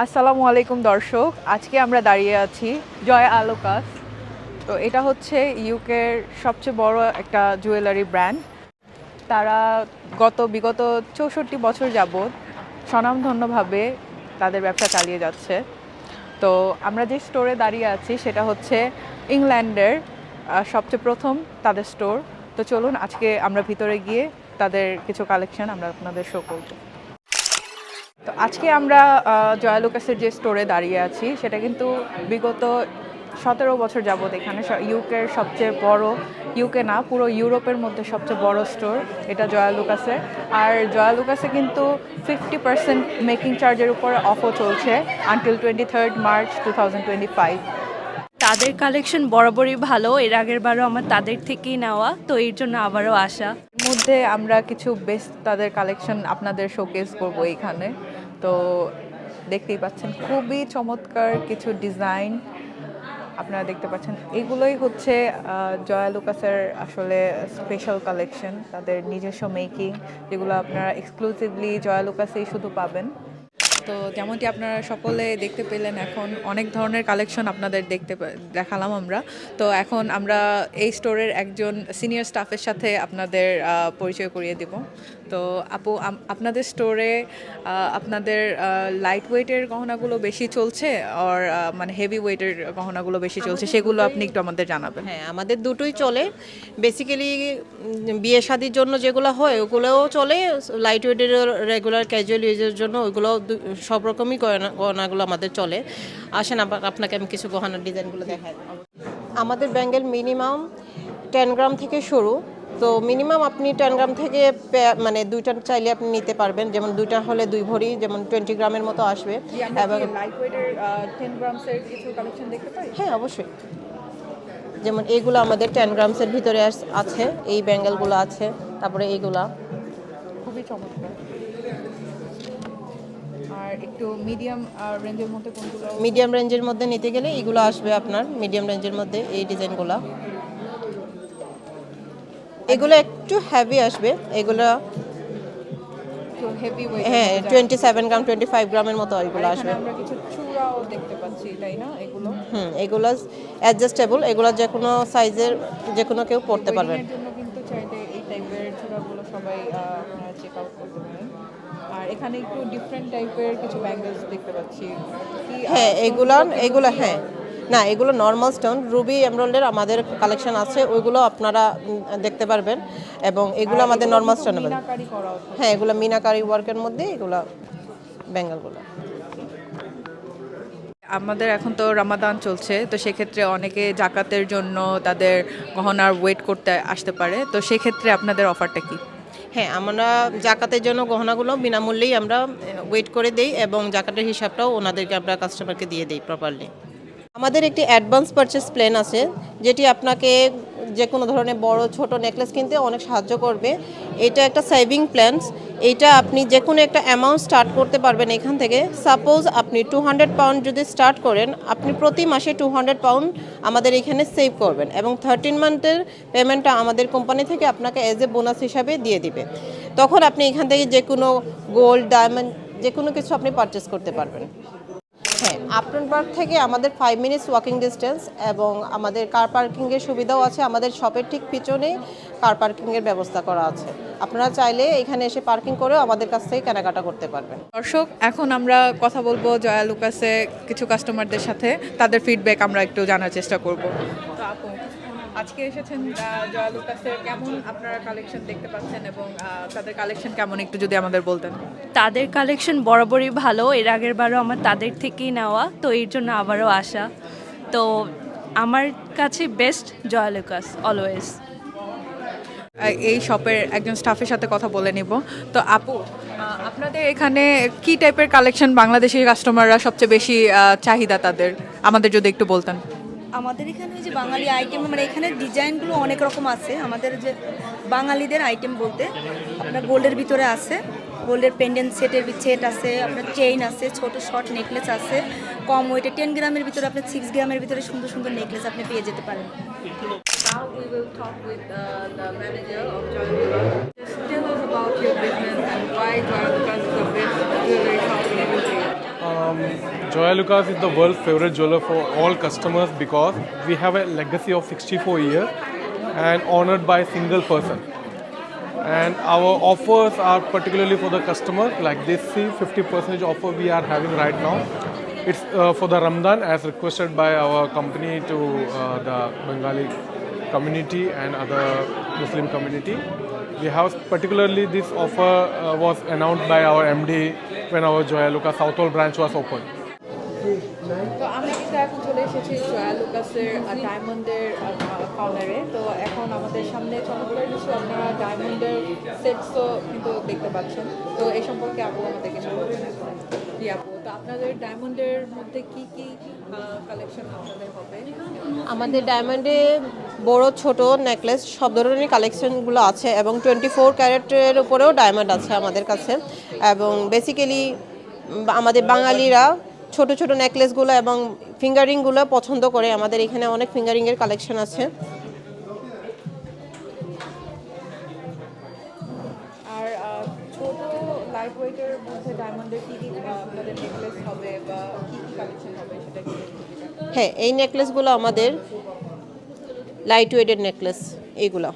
আসসালামু আলাইকুম, দর্শক। আজকে আমরা দাঁড়িয়ে আছি জয় আলোকাস। তো এটা হচ্ছে ইউকের সবচেয়ে বড় একটা জুয়েলারি ব্র্যান্ড। তারা গত বিগত চৌষট্টি বছর যাবৎ স্বনামধন্যভাবে তাদের ব্যবসা চালিয়ে যাচ্ছে। তো আমরা যে স্টোরে দাঁড়িয়ে আছি, সেটা হচ্ছে ইংল্যান্ডের সবচেয়ে প্রথম তাদের স্টোর তো চলুন, আজকে আমরা ভিতরে গিয়ে তাদের কিছু কালেকশন আমরা আপনাদের শো করব। তো আজকে আমরা আহ, জয়া লুকাসের যে স্টোরে দাঁড়িয়ে আছি সেটা কিন্তু বিগত সতেরো বছর যাবৎ এখানে ইউকের সবচেয়ে বড় ইউকে না পুরো ইউরোপের মধ্যে সবচেয়ে বড় স্টোর এটা জয়া লুকাসের। আর জয়া লুকাসে কিন্তু ফিফটি পার্সেন্ট মেকিং চার্জের উপর অফও চলছে until twenty third March two thousand twenty five তাদের কালেকশন বরাবরই ভালো এর আগের বারও আমার তাদের থেকেই নেওয়া তো এর জন্য আবারও আসা এর মধ্যে আমরা কিছু বেস্ট তাদের কালেকশন আপনাদের শোকেস করব এখানে। তো দেখতেই পাচ্ছেন, খুবই চমৎকার কিছু ডিজাইন আপনারা দেখতে পাচ্ছেন। এগুলোই হচ্ছে জয়া লুকাসের আসলে স্পেশাল কালেকশন তাদের নিজস্ব মেকিং যেগুলো আপনারা এক্সক্লুসিভলি জয়া লুকাসেই শুধু পাবেন। তো যেমনটি আপনারা সকলে দেখতে পেলেন এখন অনেক ধরনের কালেকশন আপনাদের দেখতে দেখালাম আমরা। তো এখন আমরা এই স্টোরের একজন সিনিয়র স্টাফের সাথে আপনাদের পরিচয় করিয়ে দেব। তো আপু আপনাদের স্টোরে আপনাদের লাইট ওয়েটের গহনাগুলো বেশি চলছে? আর মানে হেভি ওয়েটের গহনাগুলো বেশি চলছে? সেগুলো আপনি একটু আমাদের জানাবেন। হ্যাঁ আমাদের দুটোই চলে। বেসিক্যালি বিয়ে শাদির জন্য যেগুলো হয় ওগুলোও চলে। লাইট ওয়েটের রেগুলার ক্যাজুয়াল ইউজের জন্য ওইগুলো সব রকমই গয়না গহনাগুলো আমাদের চলে। আসেন আবার আপনাকে আমি কিছু গহনার ডিজাইনগুলো দেখাই। আমাদের ব্যাঙ্গেল মিনিমাম টেন গ্রাম থেকে শুরু। তো মিনিমাম আপনি টেন গ্রাম থেকে মানে দুইটা চাইলে আপনি নিতে পারবেন। যেমন দুইটা হলে দুই ভরি যেমন টোয়েন্টি গ্রামের মতো আসবে। এবং হ্যাঁ অবশ্যই। যেমন এইগুলো আমাদের টেন গ্রামসের ভিতরে আছে। এই ব্যাঙ্গেলগুলো আছে। তারপরে এইগুলা খুবই চমৎকার। আর একটু মিডিয়াম রেঞ্জের মধ্যে কোনগুলো? মিডিয়াম রেঞ্জের মধ্যে নিতে গেলে এইগুলো আসবে আপনার মিডিয়াম রেঞ্জের মধ্যে এই ডিজাইনগুলো এগুলো একটু হ্যাভি আসবে এগুলো হেভি হ্যাঁ twenty seven gram twenty five গ্রামের মতো এগুলো আসবে। আমরা কিছু চূড়াও দেখতে পাচ্ছি তাই না এগুলো? হুম এগুলো অ্যাডজাস্টেবল এগুলো যে কোনো সাইজের যে কোনো কেউ পড়তে পারবেন। কিন্তু চাইলে এই টাইপের চূড়াগুলো সবাই চেক আউট করতে পারেন। আর এখানে একটু ডিফারেন্ট টাইপের কিছু ব্যাঙ্গেলস দেখতে পাচ্ছি। হ্যাঁ এগুলো এগুলো হ্যাঁ। না এগুলো নর্মাল স্টোন রুবি এমরোল্ডের আমাদের কালেকশন আছে ওইগুলো আপনারা দেখতে পারবেন। এবং এগুলো আমাদের নর্মাল স্টোন হ্যাঁ এগুলো মিনাকারি ওয়ার্কের মধ্যে এগুলো বেঙ্গলগুলো আমাদের এখন তো রামাদান চলছে তো সেক্ষেত্রে অনেকে জাকাতের জন্য তাদের গহনার ওয়েট করতে আসতে পারে। তো সেক্ষেত্রে আপনাদের অফারটা কি? হ্যাঁ আমরা জাকাতের জন্য গহনাগুলো বিনামূল্যেই আমরা ওয়েট করে দেই এবং জাকাতের হিসাবটাও ওনাদেরকে, আমরা কাস্টমারকে দিয়ে দিই প্রপারলি আমাদের একটি অ্যাডভান্স পারচেস প্ল্যান আছে, যেটি আপনাকে যে কোনো ধরনের বড়, ছোট নেকলেস কিনতে অনেক সাহায্য করবে। এটা একটা সেভিং প্ল্যানস এইটা আপনি যে কোনো একটা অ্যামাউন্ট স্টার্ট করতে পারবেন এখান থেকে। সাপোজ আপনি টু হান্ড্রেড পাউন্ড যদি স্টার্ট করেন, আপনি প্রতি মাসে টু হান্ড্রেড পাউন্ড আমাদের এখানে সেভ করবেন এবং থার্টিন মান্থের পেমেন্টটা আমাদের কোম্পানি থেকে আপনাকে এজ এ বোনাস হিসাবে দিয়ে দিবে। তখন আপনি এখান থেকে যে কোনো গোল্ড ডায়মন্ড যে কোনো কিছু আপনি পারচেস করতে পারবেন। হ্যাঁ আপনার থেকে আমাদের ফাইভ মিনিটস ওয়াকিং ডিস্টেন্স এবং আমাদের কার পার্কিংয়ের সুবিধাও আছে। আমাদের শপের ঠিক পিছনে কার পার্কিংয়ের ব্যবস্থা করা আছে। আপনারা চাইলে এখানে এসে পার্কিং করেও আমাদের কাছ থেকে কেনাকাটা করতে পারবেন। দর্শক, এখন আমরা কথা বলব জয়া লুকাসে কিছু কাস্টমারদের সাথে। তাদের ফিডব্যাক আমরা একটু জানার চেষ্টা করব। আজকে এসেছেন জয়া লুকাসের কেমন আপনারা কালেকশন দেখতে পাচ্ছেন এবং তাদের কালেকশন কেমন একটু যদি আমাদের বলতেন? তাদের কালেকশন বরাবরই ভালো এর আগের বারও আমার তাদের থেকেই নেওয়া তো এর জন্য আবারও আসা। তো আমার কাছে বেস্ট জয়ালুকাস অলওয়েজ এই শপের একজন স্টাফের সাথে কথা বলে নিব। তো আপু আপনাদের এখানে কি টাইপের কালেকশন বাংলাদেশি কাস্টমাররা সবচেয়ে বেশি চাহিদা তাদের? আমাদের যদি একটু বলতেন। আমাদের এখানে যে বাঙালি আইটেম মানে এখানে ডিজাইনগুলো অনেক রকম আছে। আমাদের যে বাঙালিদের আইটেম বলতে আপনার গোল্ডের ভিতরে আছে। গোল্ডের পেন্ডেন্ট সেটের সেট আছে আপনার চেইন আছে ছোট শর্ট নেকলেস আছে। কম ওয়েটে টেন গ্রামের ভিতরে আপনার সিক্স গ্রামের ভিতরে সুন্দর সুন্দর নেকলেস আপনি পেয়ে যেতে পারেন। Now we will talk with uh, the manager of Joy. Just tell us about your business and why Joy Joya Lucas is the world's favorite jeweler for all customers because we have a legacy of 64 years and honored by a single person. And our offers are particularly for the customers, like this 50% offer we are having right now. It's uh, for the Ramadan as requested by our company to uh, the Bengali community and other Muslim community. We have particularly this offer uh, was announced by our MD when our Joya Lucas South Hall branch was opened. তো আমরা কিন্তু এখন চলে এসেছি লুকাসের ডায়মন্ডের কর্নারে তো এখন আমাদের সামনে চমৎকার কিছু আপনারা ডায়মন্ডের সেটসও কিন্তু দেখতে পাচ্ছেন। তো এই সম্পর্কে আপু আপু, তো আপনাদের ডায়মন্ডের মধ্যে কি কি কালেকশন আমাদের ডায়মন্ডে বড়, ছোট নেকলেস সব ধরনের কালেকশনগুলো আছে এবং টোয়েন্টি ফোর ক্যারেটের উপরেও ডায়মন্ড আছে আমাদের কাছে। এবং বেসিক্যালি আমাদের বাঙালিরা ছোট ছোট নেকলেসগুলো এবং ফিঙ্গারিংগুলো পছন্দ করে। আমাদের এখানে অনেক ফিঙ্গারিংয়ের কালেকশন আছে। আর ছোট লাইট ওয়েটের মধ্যে ডায়মন্ডের কি কি আপনাদের নেকলেস হবে বা কি কি কালেকশন হবে সেটা হ্যাঁ এই নেকলেসগুলো আমাদের লাইট ওয়েটেড নেকলেস এইগুলো